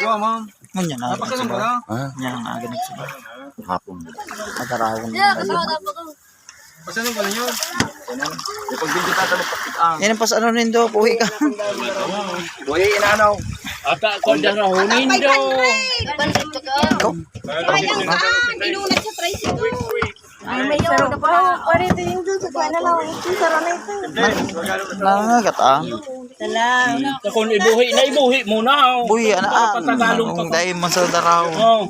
Gawa, ma'am. Ganyan na. Napakalang ba na? Yan ang aga nagsiba. Hapon. Matarawang. Pasan yung galing yun? Ipag din kita talong pakit ang. Yan ang pas ano nindo, puwi ka. Buhay inanaw. Ata ko dyan ako nindo. Inunat sa tricycle. Ay, may saro na pa. Pare, ito yung sa kuwan na lang. Saro na ito. Nangagat ah. Kung ibuhi na ibuhi mo na. Buhi, ano ah. Patagalong pa Kung dahil man sa daraw. Oh.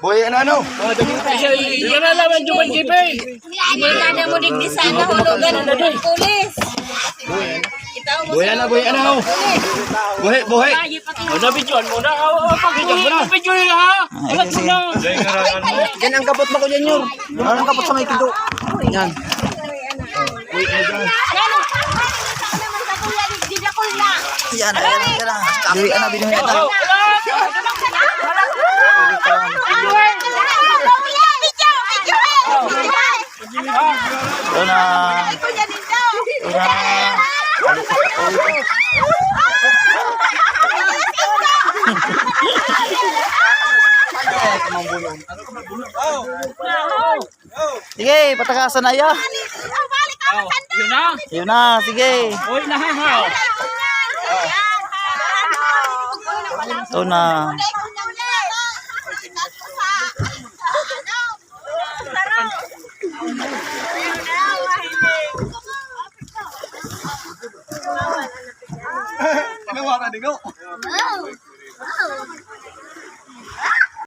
Buhay inanaw. Kasi yan na naman yung kipe. Hindi na mo digdi sana hulugan ng pulis. Ikaw mo Buhay na, buhay inanaw. Buhay, buhay. O nabidyon mo na. Pag-ibigyan mo na. Nabidyon na ha. Alat mo na. Yan ang kapot mo ko dyan yun. Ano ang kapot sa may kido? Yan. Yan, yan, yan. Dili, ano, binuhin na. Ito na. Ito na. Sige, patakasan na ya. Yun na. Yun na, sige. Uy na ha. Ito na. Ginawa ka, digo.